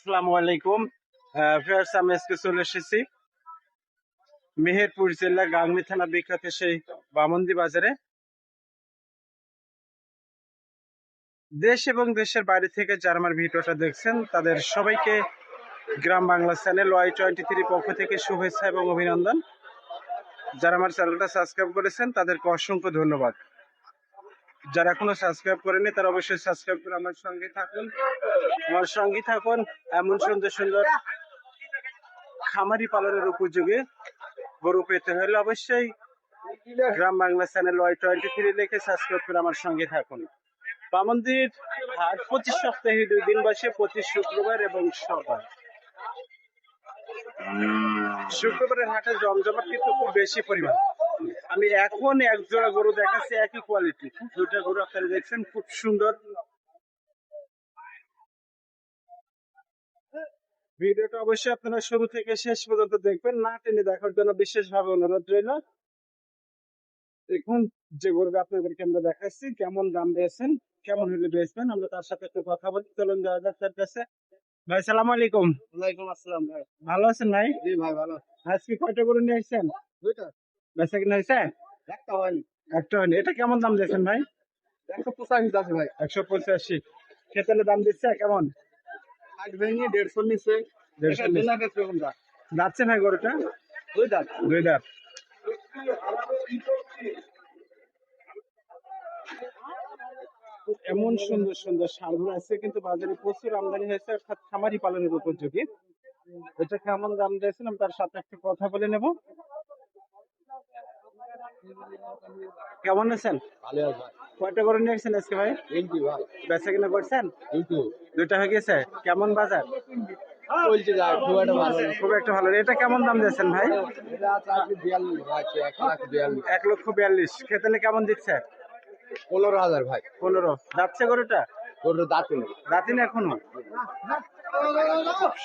আসসালামু আলাইকুম। ফেয়ার্স আমি আজকে চলে এসেছি মেহেরপুর জেলা গাংনী থানা বিখ্যাত সেই বামন্দি বাজারে। দেশ এবং দেশের বাইরে থেকে যারা আমার ভিডিওটা দেখছেন, তাদের সবাইকে Gram Bangla channel Y twenty three পক্ষ থেকে শুভেচ্ছা এবং অভিনন্দন। যারা আমার চ্যানেলটা সাবস্ক্রাইব করেছেন, তাদেরকে অসংখ্য ধন্যবাদ। যারা এখনও সাবস্ক্রাইব করেনি তারা অবশ্যই সাবস্ক্রাইব করে আমার সঙ্গে থাকুন। আমার সঙ্গে থাকুন এমন সুন্দর সুন্দর খামারি পালনের উপযোগী গরু পেতে হলে অবশ্যই Gram Bangla channel Y twenty three লিখে সাবস্ক্রাইব করে আমার সঙ্গে থাকুন। বামন্দির হাট পঁচিশ সপ্তাহে দুই দিন বসে, পঁচিশ শুক্রবার এবং সবার। শুক্রবারের হাটে জমজমাট কিন্তু খুব বেশি পরিমাণ। আমি এখন এক জোড়া গরু দেখাচ্ছি একই কোয়ালিটি দুটা গরু আপনারা দেখছেন খুব সুন্দর। ভিডিওটা অবশ্যই আপনারা শুরু থেকে শেষ পর্যন্ত দেখবেন না টেনে দেখার জন্য বিশেষভাবে অনুরোধ রইল। দেখুন যে গরু আপনাদেরকে আমরা দেখাচ্ছি কেমন দাম দিয়েছেন কেমন হলে বেচবেন আমরা তার সাথে একটু কথা বলি। চলুন যাওয়া যাক তার কাছে। ভাই সালাম আলাইকুম। ওয়ালাইকুম আসসালাম ভাই। ভালো আছেন ভাই? জি ভাই ভালো আজকে কয়টা গরু নিয়ে আসছেন? দুইটা। বেচা কিনা হয়েছে? একটা হয়নি। একটা হয়নি। এটা কেমন দাম দিয়েছেন ভাই? একশো পঁচাশি আছে ভাই। একশো পঁচাশি। খেতেলে দাম দিচ্ছে? কেমন? আট ভেঙে দেড়শো নিচে দেড়শো যাচ্ছে ভাই গরুটা? দুই দাঁত। দুই দাঁত। এমন সুন্দর সুন্দর সারগুলো আছে কিন্তু বাজারে প্রচুর আমদানি হয়েছে। অর্থাৎ খামারি পালনের উপযোগী। এটা কেমন দাম দিয়েছেন? আমি তার সাথে একটু কথা বলে নেব। কেমন আছেন? ভালো আছে কয়টা করে নিয়ে আসছেন আজকে ভাই? ভাই। বেচা কিনা করছেন? দুইটা হয়ে গেছে? কেমন বাজার? বলছি যাই খুব একটা ভালো খুব একটা ভালো এটা কেমন দাম দিয়েছেন ভাই? এক লক্ষ বিয়াল্লিশ। খেতেলে কেমন দিচ্ছে? পনেরো হাজার ভাই। পনেরো। যাচ্ছে গরুটা? গরুর দাঁত নেই। রাতিন এখনও?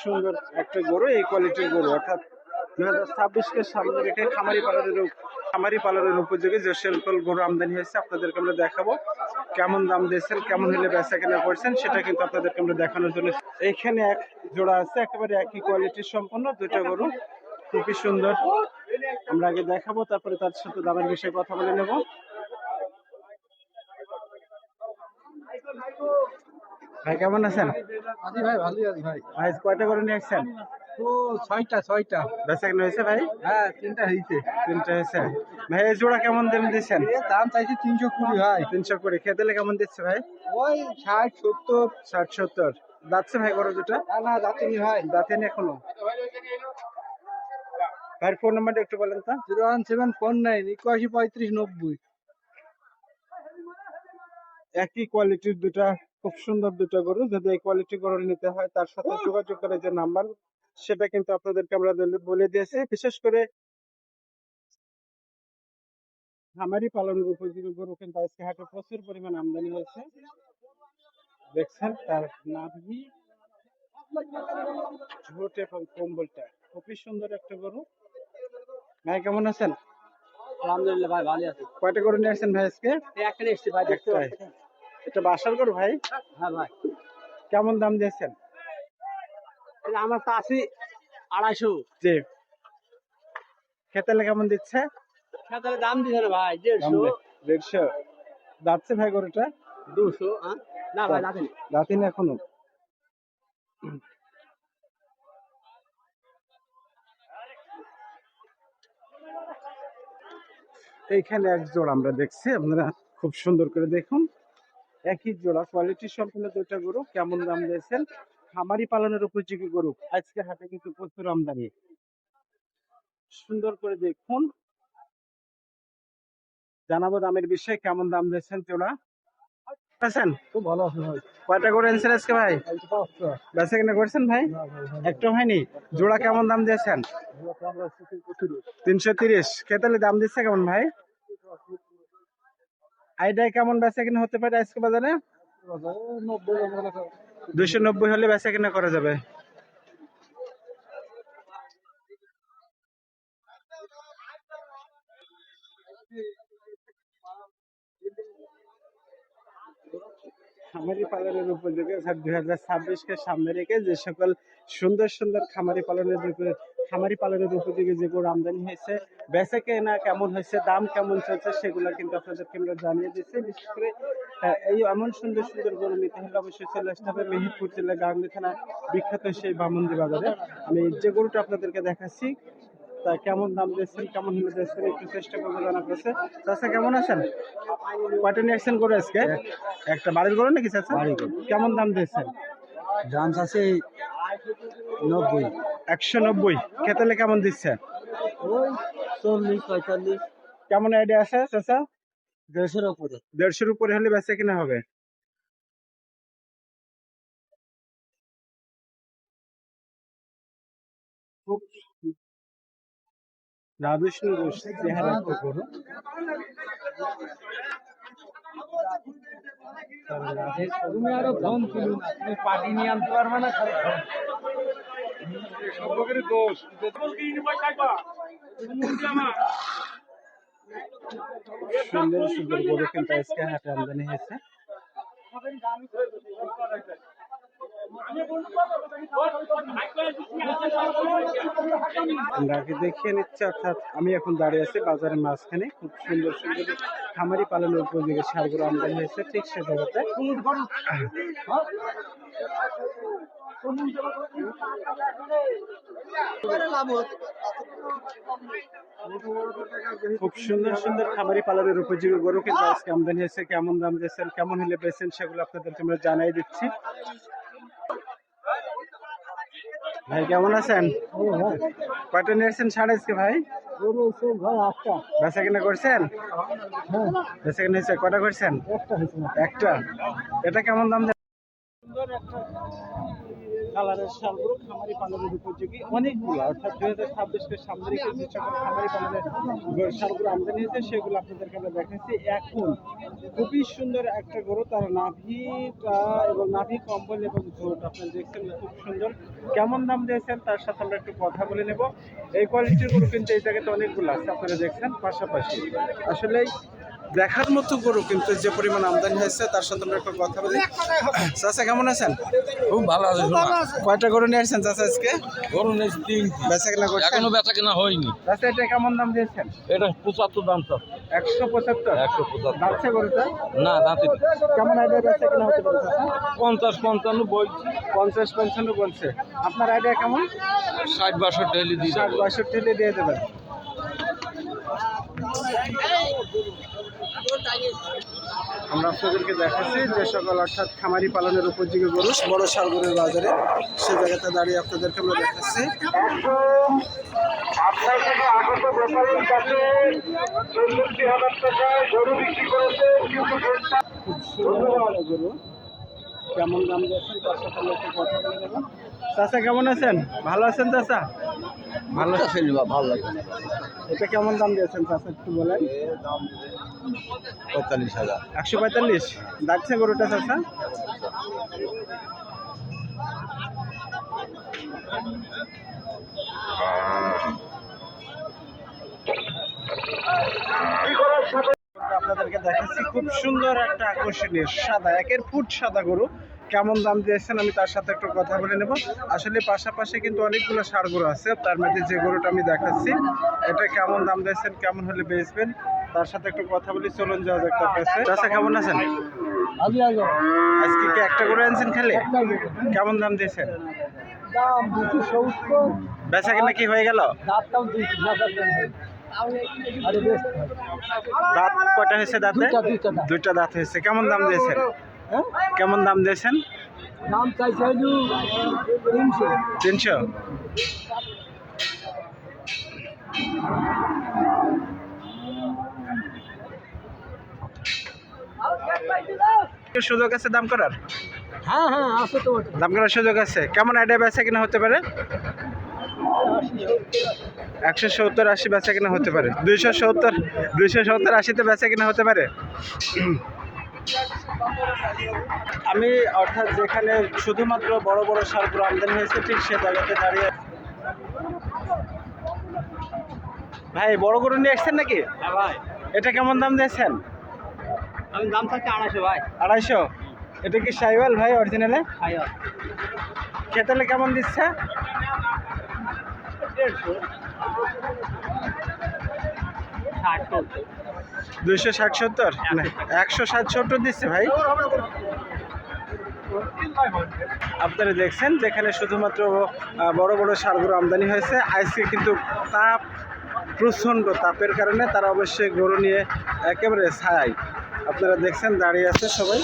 সুন্দর একটা গরু এই কোয়ালিটির গরু অর্থাৎ দুই হাজার ছাব্বিশকে সামনে রেখে খামারি পালনের খামারি পালনের উপযোগী যে সেলকল গরু আমদানি হয়েছে আপনাদেরকে আমরা দেখাবো কেমন দাম দিয়েছেন কেমন হলে বেচা কেনা করছেন সেটা কিন্তু আপনাদেরকে আমরা দেখানোর জন্য। এইখানে এক জোড়া আছে একেবারে একই কোয়ালিটির সম্পন্ন দুটো গরু খুবই সুন্দর। আমরা আগে দেখাবো তারপরে তার সাথে দামের বিষয়ে কথা বলে নেব। ভাই কেমন আছেন? ভাই আছি ভাই। ভাই কয়টা করে নিয়ে আসছেন? তো ছয়টা ছয়টা। বেচা কেনা হয়েছে ভাই? হ্যাঁ তিনটা হয়েছে। তিনটা হয়েছে। ভাই এই জোড়া কেমন দাম দিচ্ছেন দাম চাইছে তিনশো কুড়ি ভাই। তিনশো খেতে কেমন দিচ্ছে ভাই? ওই ষাট সত্তর। ষাট সত্তর। যাচ্ছে ভাই গরু দুটা? না না যাচ্ছেনি ভাই। দাঁতেন এখনও? ভাইয়ের ফোন নাম্বারটা একটু বলেন তো। Zero one seven four nine একাশি পঁয়ত্রিশ নব্বই। একই কোয়ালিটির দুটা খুব সুন্দর দুটো গরু। যদি এই কোয়ালিটি গরু নিতে হয় তার সাথে যোগাযোগ করে যে নাম্বার সেটা কিন্তু আপনাদেরকে আমরা বলে- দিয়েছি। বিশেষ করে খামারি পালনের উপযোগী গরু কিন্তু আজকে হাটে প্রচুর পরিমাণ আমদানি হয়েছে। দেখছেন তার নাভি ঝোট এবং কম্বলটা। খুবই সুন্দর একটা গরু। ভাই কেমন আছেন? আলহামদুলিল্লাহ ভাই ভালো আছে। কয়টা গরু নিয়ে আসছেন ভাই আজকে? একটা এসছি ভাই দেখতে। এটা বাসার গরু ভাই? হ্যাঁ ভাই। কেমন দাম দিয়েছেন? আমার কাছে আড়াইশো। জি। খেতেলে কেমন দিচ্ছে? সাথে দাম দিছে না ভাই দেড়শো। দেড়শো। যাচ্ছে ভাই গরুটা? দুশো? না ভাই এখনও? এইখানে এক জোড়া আমরা দেখছি আপনারা খুব সুন্দর করে দেখুন। একই জোড়া কোয়ালিটি সম্পূর্ণ দুইটা গরু কেমন দাম দিয়েছেন? খামারি পালনের উপযোগী গরু। আজকে হাতে কিন্তু প্রচুর আমদানি। সুন্দর করে দেখুন। জানাব দামের বিষয়ে কেমন দাম দিয়েছেন জোড়া আছেন খুব ভালো কয়টা করে এনেছেন আজকে ভাই? বেচা কিনা করছেন ভাই? একটু হয়নি। জোড়া কেমন দাম দিয়েছেন? তিনশো তিরিশ। দাম দিচ্ছে কেমন ভাই? আইডিয়া কেমন বেচা কিনা হতে পারে আজকে বাজারে? দুইশো নব্বই হলে বেচা কেনা করা যাবে। খামারি পালনের উপযোগী দুই হাজার ছাব্বিশকে সামনে রেখে যে সকল সুন্দর সুন্দর খামারি পালনের খামারি পালনের উপযোগী যে গরু আমদানি হয়েছে বেচে কেনা কেমন হয়েছে দাম কেমন চলছে সেগুলো কিন্তু আপনাদেরকে আমরা জানিয়ে দিচ্ছি। বিশেষ করে এই এমন সুন্দর সুন্দর গরু নিতে হলে অবশ্যই চলে আসতে হবে মেহেরপুর জেলা গাংলি থানা বিখ্যাত সেই বামন্দি বাজারে। আমি যে গরুটা আপনাদেরকে দেখাচ্ছি তা কেমন দাম দিচ্ছেন কেমন হলে দিচ্ছেন একটু চেষ্টা করব জানার কাছে। চাষা কেমন আছেন? কয়টা নিয়ে আসছেন গরু আজকে? একটা বাড়ির গরু নাকি চাষা কেমন দাম দিয়েছেন? দাম আছে নব্বই। একশো নব্বই খেতেলে কেমন দিচ্ছে চল্লিশ পঁয়তাল্লিশ। কেমন আইডিয়া আছে দেড়শোর উপরে। দেড়শোর উপরে হলে বেচে কিনা হবে? রাধুষ্ণ চেহারা একটা গরু তুমি আরও ফোন তুলো না তুমি পার্টি নিয়ে আনতে পারবে না সুন্দর সুন্দর কিন্তু আমদানি হয়েছে। আমরা আগে দেখিয়ে নিচ্ছি, অর্থাৎ আমি এখন দাঁড়িয়ে আছি বাজারের মাঝখানে। খুব সুন্দর সুন্দর খামারি পালনের উপযোগী সারগুলো আমদানি হয়েছে, ঠিক সে জায়গাতে খুব সুন্দর সুন্দর খামারি পালনের উপযোগী গরু কিন্তু আজকে আমদানি হয়েছে। কেমন দাম দিয়েছেন, কেমন হলে পেয়েছেন সেগুলো আপনাদেরকে আমরা জানাই দিচ্ছি। ভাই, কেমন আছেন? কয়টা নিয়েছেন সাড়ে আজকে ভাই? বেচা কিনা করছেন? কিনা হয়েছে, কয়টা করছেন? একটা। এটা কেমন দাম কালারের শালগুলো খামারি পালনের উপযোগী অনেকগুলো। অর্থাৎ দুই হাজার ছাব্বিশকে সামনে রেখে যে সকল খামারি পালনের শালগুলো আমদানি হয়েছে, সেগুলো আপনাদেরকে আমরা দেখাচ্ছি। এখন খুবই সুন্দর একটা গরু, তার নাভিটা এবং নাভি কম্বল এবং ঝোট। আপনারা দেখছেন খুব সুন্দর। কেমন দাম দিয়েছেন তার সাথে আমরা একটু কথা বলে নেব। এই কোয়ালিটির গরু কিন্তু এই জায়গাতে অনেকগুলো আছে, আপনারা দেখছেন পাশাপাশি। আসলেই দেখার মতো গরু কিন্তু যে পরিমাণ আমদানি হয়েছে তার সাথে আমরা একটু কথা বলি। চাচা কেমন আছেন? খুব ভালো আছে কয়টা গরু নিয়ে আসছেন চাচা আজকে? গরু নেই তিন বেচা কিনা করছেন? এখনও বেচা কেনা হয়নি। চাচা এটা কেমন দাম দিয়েছেন? এটা পঁচাত্তর দাম তো একশো পঁচাত্তর? একশো পঁচাত্তর। যাচ্ছে গরুটা? না দাঁতে কেমন আইডিয়া বেচা কিনা হতে পারে পঞ্চাশ পঞ্চান্ন বলছি। পঞ্চাশ পঞ্চান্ন বলছে। আপনার আইডিয়া কেমন? ষাট বাষট্টি হলে দিয়ে ষাট। বাষট্টি হলে দিয়ে দেবেন। আমরা আপনাদেরকে দেখাচ্ছি যে সকল অর্থাৎ খামারি পালনের উপযোগী গরু বড় সারগরের বাজারে সে জায়গাতে দাঁড়িয়ে আপনাদেরকে আমরা দেখাচ্ছি। আপনার থেকে আগত ব্যাপারীর কাছে চৌষট্টি হাজার টাকায় গরু বিক্রি করেছে কিন্তু রেটটা খুব সুন্দর একটা গরু। কেমন দাম দিয়েছেন? তার সাথে একটু কথা বলে নেব চাচা কেমন আছেন? ভালো আছেন চাচা? ভালো আছে নিবা, ভালো লাগে এটা কেমন দাম দিয়েছেন চাচা একটু বলেন। পঁয়তাল্লিশ হাজার। একশো পঁয়তাল্লিশ? ডাকছে গরুটা চাচা? আপনাদেরকে দেখাচ্ছি খুব সুন্দর একটা আকর্ষণীয় সাদা একের ফুট সাদা গরু। কেমন দাম দিয়েছেন আমি তার সাথে একটু কথা বলে নেব। আসলে পাশাপাশি কিন্তু অনেকগুলো সার গরু আছে তার মধ্যে যে গরুটা আমি দেখাচ্ছি এটা কেমন দাম দিয়েছেন কেমন হলে বেচবেন তার সাথে একটু কথা বলি চলুন যাওয়া যাক তার কাছে। চাচা কেমন আছেন? আজকে কি একটা করে আনছেন খেলে? কেমন দাম দিয়েছেন? দাম দুশো সত্তর। বেচা কিনা কি হয়ে গেল? দাঁত কটা হয়েছে দাঁতে? দুইটা, দুইটা দাঁত। হয়েছে। কেমন দাম দিয়েছেন? হ্যাঁ? কেমন দাম দিয়েছেন? দাম চাইছে তিনশো। তিনশো? সুযোগ আছে দাম করার? হ্যাঁ হ্যাঁ আছে তো দাম করার সুযোগ আছে। কেমন আইডিয়া বেচা কিনা হতে পারে? একশো সত্তর আশি বেচা কিনা হতে পারে। দুইশো সত্তর দুইশো সত্তর আশিতে বেচা কিনা হতে পারে? আমি অর্থাৎ যেখানে শুধুমাত্র বড় বড় সারগুলো আমদানি হয়েছে ঠিক সে জায়গাতে দাঁড়িয়ে ভাই বড় গরু নিয়ে এসছেন নাকি? হ্যাঁ ভাই। এটা কেমন দাম দিয়েছেন? আমি দাম চাচ্ছি আড়াইশো ভাই। আড়াইশো? এটা কি সাইওয়াল ভাই অরিজিনালে খেতালে কেমন দিচ্ছে? দেড়শো। ষাট সত্তর। দুইশো ষাট সত্তর? একশো ষাট সত্তর দিচ্ছে ভাই? আপনারা দেখছেন যেখানে শুধুমাত্র বড় বড় সারগুলো আমদানি হয়েছে আজকে কিন্তু তাপ প্রচণ্ড তাপের কারণে তারা অবশ্যই গরু নিয়ে একেবারে ছায় আপনারা দেখছেন দাঁড়িয়ে আছে সবাই।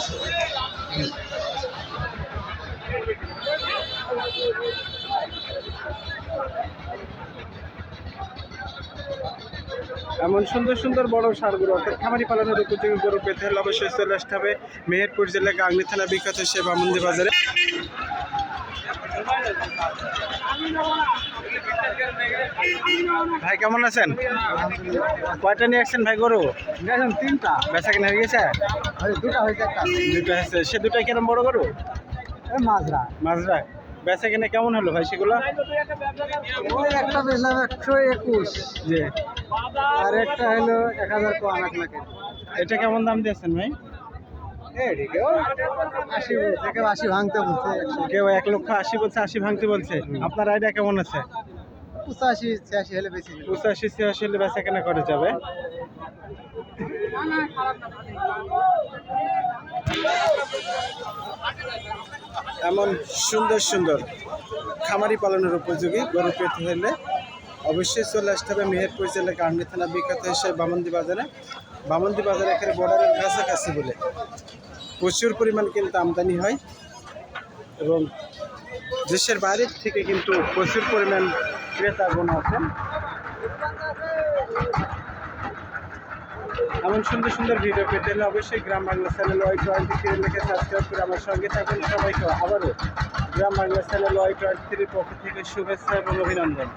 এমন সুন্দর সুন্দর বড় সারগুলো অর্থাৎ খামারি পালনের উপযোগী গরু পেতে হলে অবশ্যই চলে আসতে হবে মেহেরপুর জেলা গাংনি থানা বিখ্যাত সে বামন্দি বাজারে। ভাই কেমন আছেন? কয়টা নিয়ে আসছেন ভাই গরু? তিনটা। বেচা কিনা হয়ে গেছে? দুটা হয়েছে একটা। দুটো হয়েছে। সে দুটাই কিরম বড় গরু? মাজরা। মাজরা। বেচা কিনা কেমন হলো ভাই সেগুলো? একটা বেচলাম একশো একুশ। জি। আর একটা হলো এক হাজার লাখের এটা কেমন দাম দিয়েছেন ভাই? এদিকেও আশি আশি ভাঙতে বলছে। কেউ এক লক্ষ আশি বলছে আশি ভাঙতে বলছে। আপনার আইডিয়া কেমন আছে? পঁচাশি ছিয়াশি হলে বেশি পঁচাশি ছিয়াশি হলে বেচা কেনা করে যাবে? এমন সুন্দর সুন্দর খামারি পালনের উপযোগী গরু পেতে হলে অবশ্যই চলে আসতে হবে মেহেরপুর জেলা গার্নি থানা বিখ্যাত হিসেবে বামন্দি বাজারে। বামন্দি বাজারে এখানে বর্ডারের কাছাকাছি বলে প্রচুর পরিমাণ কিন্তু আমদানি হয়। এবং দেশের বাইরের থেকে কিন্তু প্রচুর পরিমাণ ক্রেতাগণ আছেন। এমন সুন্দর সুন্দর ভিডিও পেতে হলে অবশ্যই Gram Bangla channel Y twenty three লিখে সাবস্ক্রাইব করে আমার সঙ্গে থাকুন। সবাইকে আবারও Gram Bangla channel Y twenty থ্রির পক্ষ থেকে শুভেচ্ছা এবং অভিনন্দন।